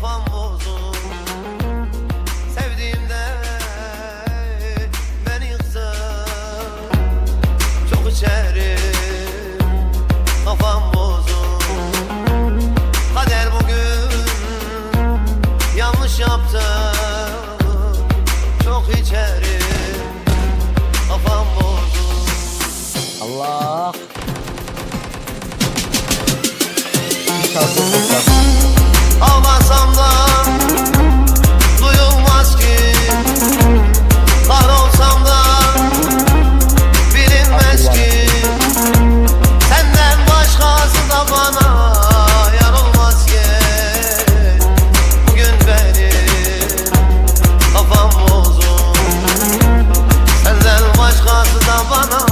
kafam bozuk Sevdiğimde beni yıktı Çok içerim kafam bozuk Kader bugün yanlış yaptı. Çok içerim kafam bozuk Allah. Şarkı. bana